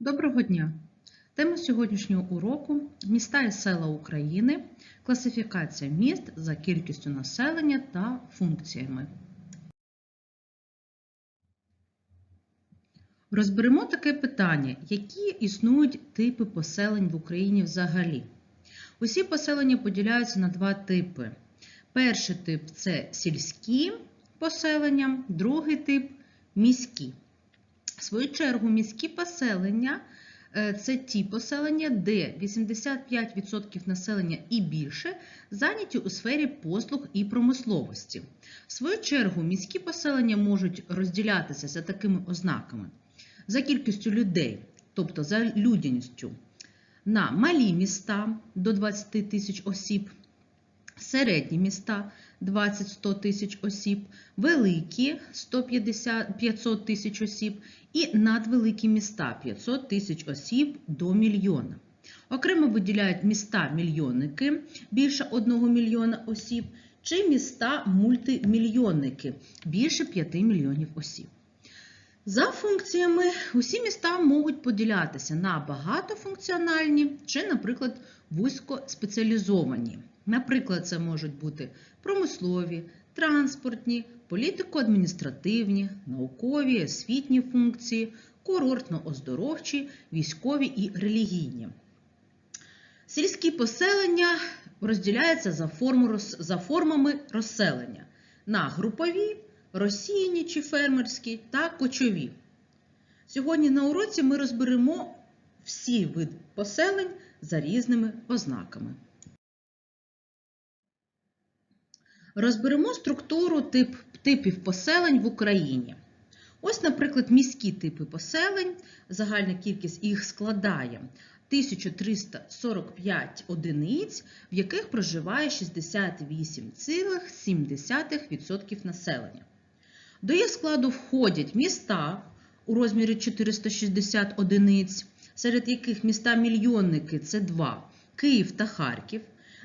Доброго дня! Тема сьогоднішнього уроку міста і села України, класифікація міст за кількістю населення та функціями. Розберемо таке питання, які існують типи поселень в Україні взагалі. Усі поселення поділяються на два типи. Перший тип це сільські поселення, другий тип міські. В свою чергу, міські поселення е, це ті поселення, де 85% населення і більше зайняті у сфері послуг і промисловості. В свою чергу, міські поселення можуть розділятися за такими ознаками: за кількістю людей, тобто за людяністю, на малі міста до 20 тисяч осіб, середні міста 20-100 тисяч осіб, великі 150-500 тисяч осіб і надвеликі міста 500 тисяч осіб до мільйона. Окремо виділяють міста-мільйонники більше 1 мільйона осіб, чи міста мультимільйонники більше 5 мільйонів осіб. За функціями усі міста можуть поділятися на багатофункціональні чи, наприклад, вузькоспеціалізовані. Наприклад, це можуть бути промислові, транспортні, політико-адміністративні, наукові, освітні функції, курортно-оздоровчі, військові і релігійні. Сільські поселення розділяються за, форму, за формами розселення на групові, розсіяні чи фермерські та кочові. Сьогодні на уроці ми розберемо всі види поселень за різними ознаками. Розберемо структуру тип, типів поселень в Україні. Ось, наприклад, міські типи поселень, загальна кількість їх складає 1345 одиниць, в яких проживає 68,7% населення. До їх складу входять міста у розмірі 460 одиниць, серед яких міста-мільйонники це два Київ та Харків.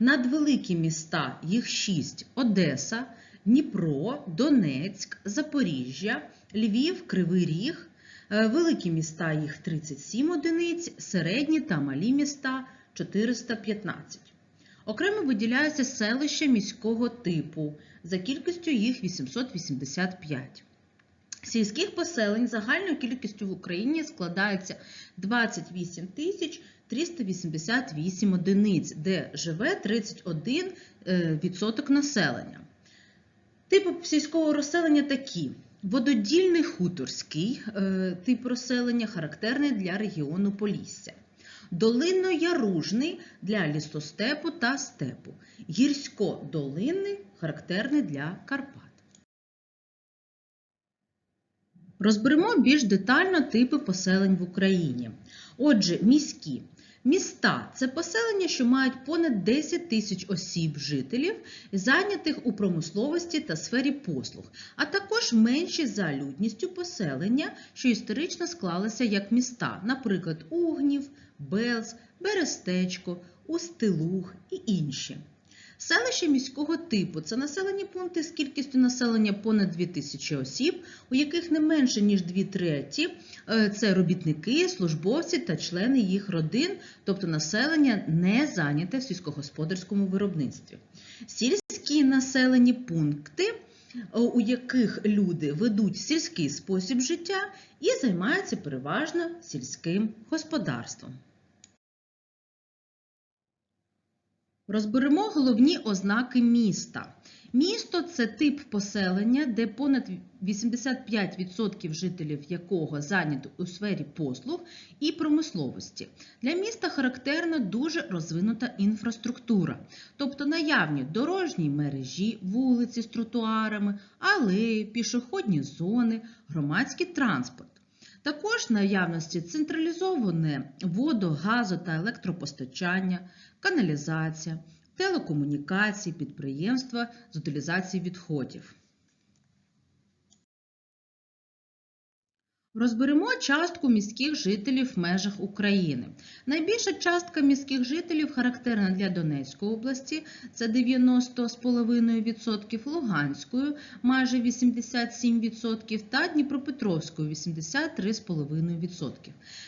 Надвеликі міста, їх 6 Одеса, Дніпро, Донецьк, Запоріжжя, Львів, Кривий Ріг, великі міста їх 37 одиниць, середні та малі міста 415. Окремо виділяються селища міського типу, за кількістю їх 885. Сільських поселень загальною кількістю в Україні складається 28 тисяч 388 одиниць, де живе 31% населення. Типи сільського розселення такі: вододільний хуторський тип розселення, характерний для регіону Полісся, долинно-яружний для лісостепу та степу, гірсько-долинний характерний для Карпат. Розберемо більш детально типи поселень в Україні. Отже, міські. Міста це поселення, що мають понад 10 тисяч осіб жителів, зайнятих у промисловості та сфері послуг, а також менші за людністю поселення, що історично склалися як міста, наприклад, Угнів, Белз, Берестечко, Устилуг і інші. Селища міського типу це населені пункти з кількістю населення понад 2000 осіб, у яких не менше, ніж 2 треті це робітники, службовці та члени їх родин, тобто населення не зайняте в сільськогосподарському виробництві. Сільські населені пункти, у яких люди ведуть сільський спосіб життя і займаються переважно сільським господарством. Розберемо головні ознаки міста. Місто це тип поселення, де понад 85% жителів якого зайнято у сфері послуг і промисловості. Для міста характерна дуже розвинута інфраструктура, тобто наявні дорожні мережі, вулиці з тротуарами, алеї, пішохідні зони, громадський транспорт. Також наявності централізоване водо, газо та електропостачання, каналізація, телекомунікації, підприємства з утилізації відходів. Розберемо частку міських жителів в межах України. Найбільша частка міських жителів характерна для Донецької області це 90,5%, Луганської майже 87% та Дніпропетровської 83,5%.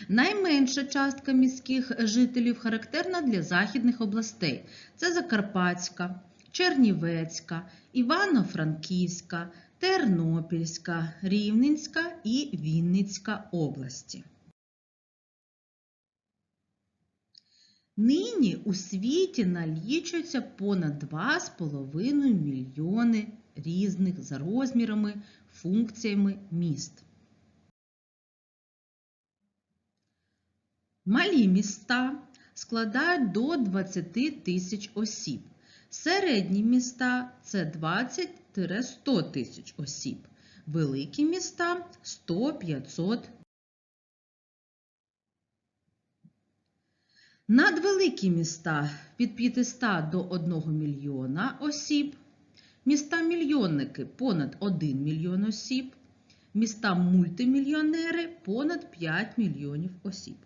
Найменша частка міських жителів характерна для західних областей. Це Закарпатська, Чернівецька, Івано-Франківська, Тернопільська, Рівненська і Вінницька області. Нині у світі налічується понад 2,5 мільйони різних за розмірами, функціями міст. Малі міста складають до 20 тисяч осіб. Середні міста це 20-100 тисяч осіб. Великі міста 100-500. Надвеликі міста від 500 до 1 мільйона осіб. Міста-мільйонники понад 1 мільйон осіб. Міста мультимільйонери понад 5 мільйонів осіб.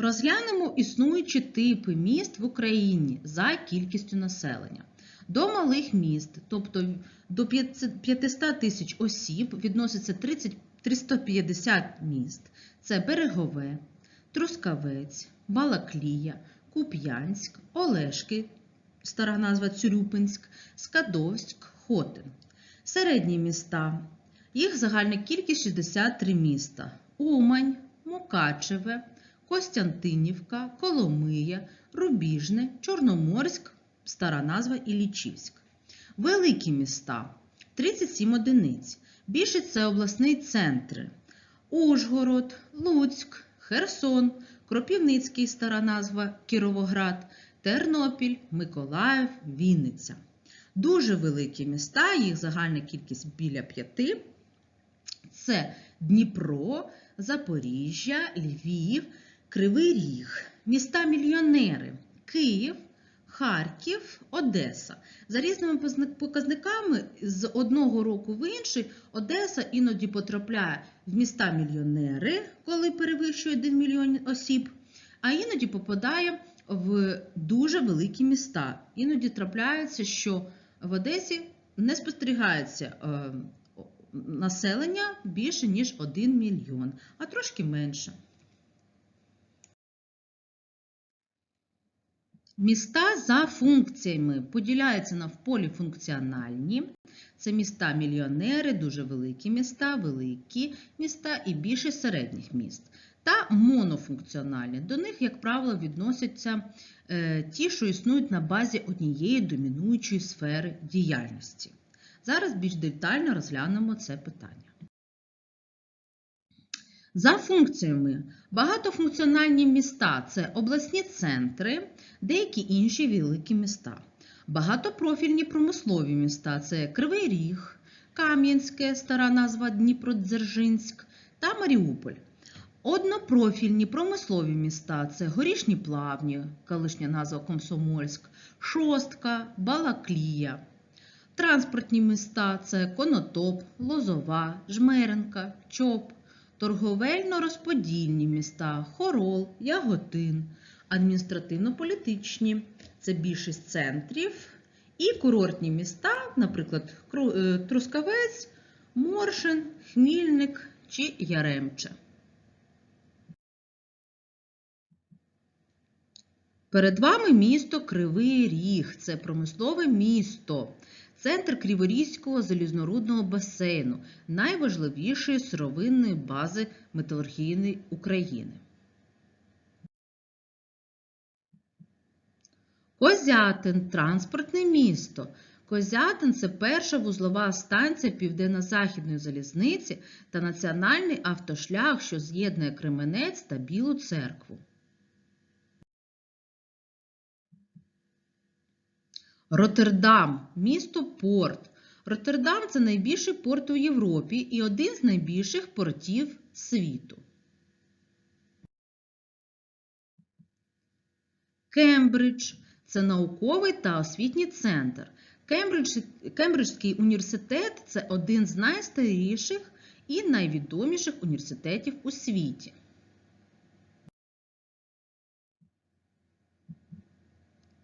Розглянемо існуючі типи міст в Україні за кількістю населення. До малих міст, тобто до 500 тисяч осіб, відноситься 30, 350 міст. Це Берегове, Трускавець, Балаклія, Куп'янськ, Олешки, стара назва Цюрюпинськ, Скадовськ, Хотин. Середні міста. Їх загальна кількість 63 міста. Умань, Мукачеве, Костянтинівка, Коломия, Рубіжне, Чорноморськ, стара назва Іллічівськ. Великі міста 37 одиниць. Більше це обласні центри. Ужгород, Луцьк, Херсон, Кропівницький, стара назва Кіровоград, Тернопіль, Миколаїв, Вінниця. Дуже великі міста, їх загальна кількість біля п'яти. Це Дніпро, Запоріжжя, Львів, Кривий Ріг, міста-мільйонери Київ, Харків, Одеса. За різними показниками з одного року в інший Одеса іноді потрапляє в міста-мільйонери, коли перевищує 1 мільйон осіб, а іноді попадає в дуже великі міста. Іноді трапляється, що в Одесі не спостерігається населення більше, ніж 1 мільйон, а трошки менше. Міста за функціями поділяються на поліфункціональні. Це міста-мільйонери, дуже великі міста, великі міста і більше середніх міст. Та монофункціональні. До них, як правило, відносяться е, ті, що існують на базі однієї домінуючої сфери діяльності. Зараз більш детально розглянемо це питання. За функціями багатофункціональні міста це обласні центри, деякі інші великі міста. Багатопрофільні промислові міста це Кривий Ріг, Кам'янське, стара назва Дніпродзержинськ та Маріуполь. Однопрофільні промислові міста це Горішні Плавні, колишня назва Комсомольськ, Шостка, Балаклія. Транспортні міста це Конотоп, Лозова, Жмеренка, Чоп, торговельно-розподільні міста Хорол, Яготин, адміністративно-політичні це більшість центрів і курортні міста, наприклад, Трускавець, Моршин, Хмільник чи Яремче. Перед вами місто Кривий Ріг. Це промислове місто, центр Криворізького залізнорудного басейну, найважливішої сировинної бази металургійної України. Козятин транспортне місто. Козятин це перша вузлова станція Південно-Західної залізниці та національний автошлях, що з'єднує Кременець та Білу церкву. Роттердам місто порт. Роттердам це найбільший порт у Європі і один з найбільших портів світу. Кембридж це науковий та освітній центр. Кембридж, Кембриджський університет це один з найстаріших і найвідоміших університетів у світі.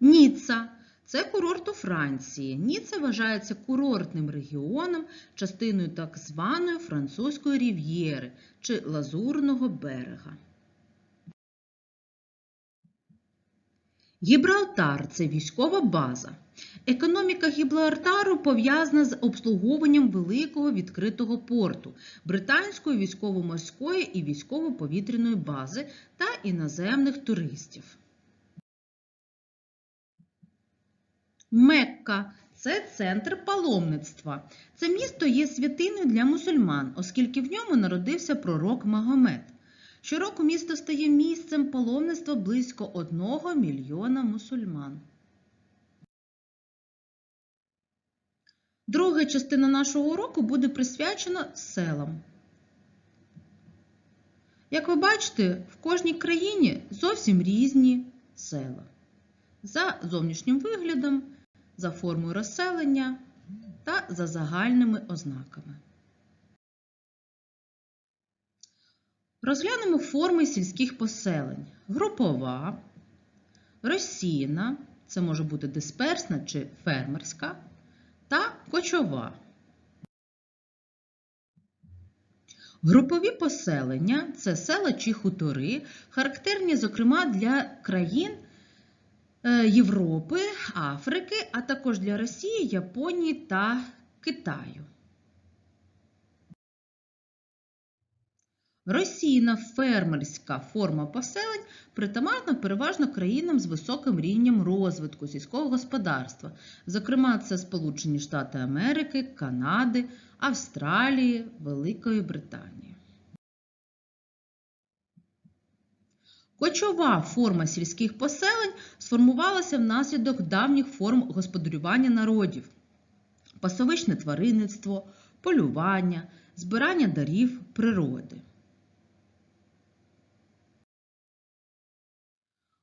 Ніцца це курорт у Франції. Ніцца вважається курортним регіоном, частиною так званої французької рів'єри чи Лазурного берега. Гібралтар це військова база. Економіка Гібралтару пов'язана з обслуговуванням великого відкритого порту, британської військово-морської і військово-повітряної бази та іноземних туристів. Мекка це центр паломництва. Це місто є святиною для мусульман, оскільки в ньому народився пророк Магомед. Щороку місто стає місцем паломництва близько 1 мільйона мусульман. Друга частина нашого уроку буде присвячена селам. Як ви бачите, в кожній країні зовсім різні села. За зовнішнім виглядом, за формою розселення та за загальними ознаками. Розглянемо форми сільських поселень. Групова, розсіяна, це може бути дисперсна чи фермерська, та кочова. Групові поселення це села чи хутори, характерні, зокрема, для країн Європи, Африки, а також для Росії, Японії та Китаю. Російна фермерська форма поселень притаманна переважно країнам з високим рівнем розвитку сільського господарства. Зокрема, це Сполучені Штати Америки, Канади, Австралії, Великої Британії. Кочова форма сільських поселень сформувалася внаслідок давніх форм господарювання народів, пасовичне тваринництво, полювання, збирання дарів природи.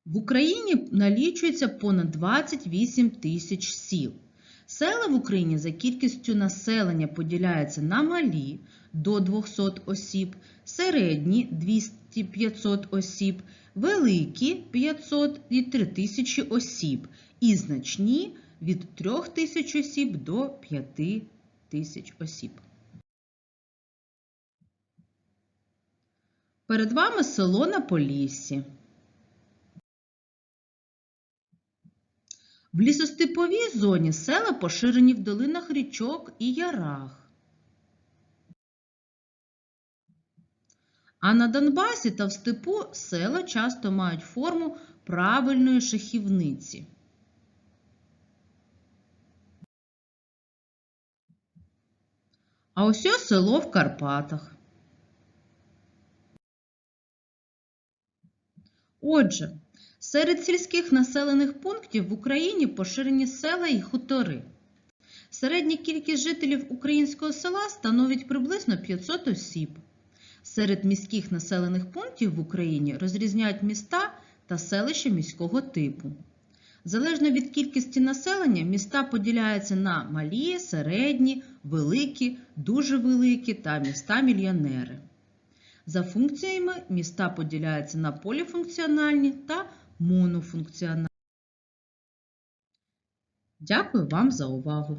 В Україні налічується понад 28 тисяч сіл. Села в Україні за кількістю населення поділяються на малі до 200 осіб, середні 200-500 осіб, великі 500 і 3000 осіб і значні від 3000 осіб до 5000 осіб. Перед вами село на Поліссі. В лісостеповій зоні села поширені в долинах річок і ярах. А на Донбасі та в степу села часто мають форму правильної шахівниці. А ось село в Карпатах. Отже, Серед сільських населених пунктів в Україні поширені села і хутори. Середня кількість жителів українського села становить приблизно 500 осіб. Серед міських населених пунктів в Україні розрізняють міста та селища міського типу. Залежно від кількості населення, міста поділяються на малі, середні, великі, дуже великі та міста-мільйонери. За функціями міста поділяються на поліфункціональні та монофункціональні. Дякую вам за увагу!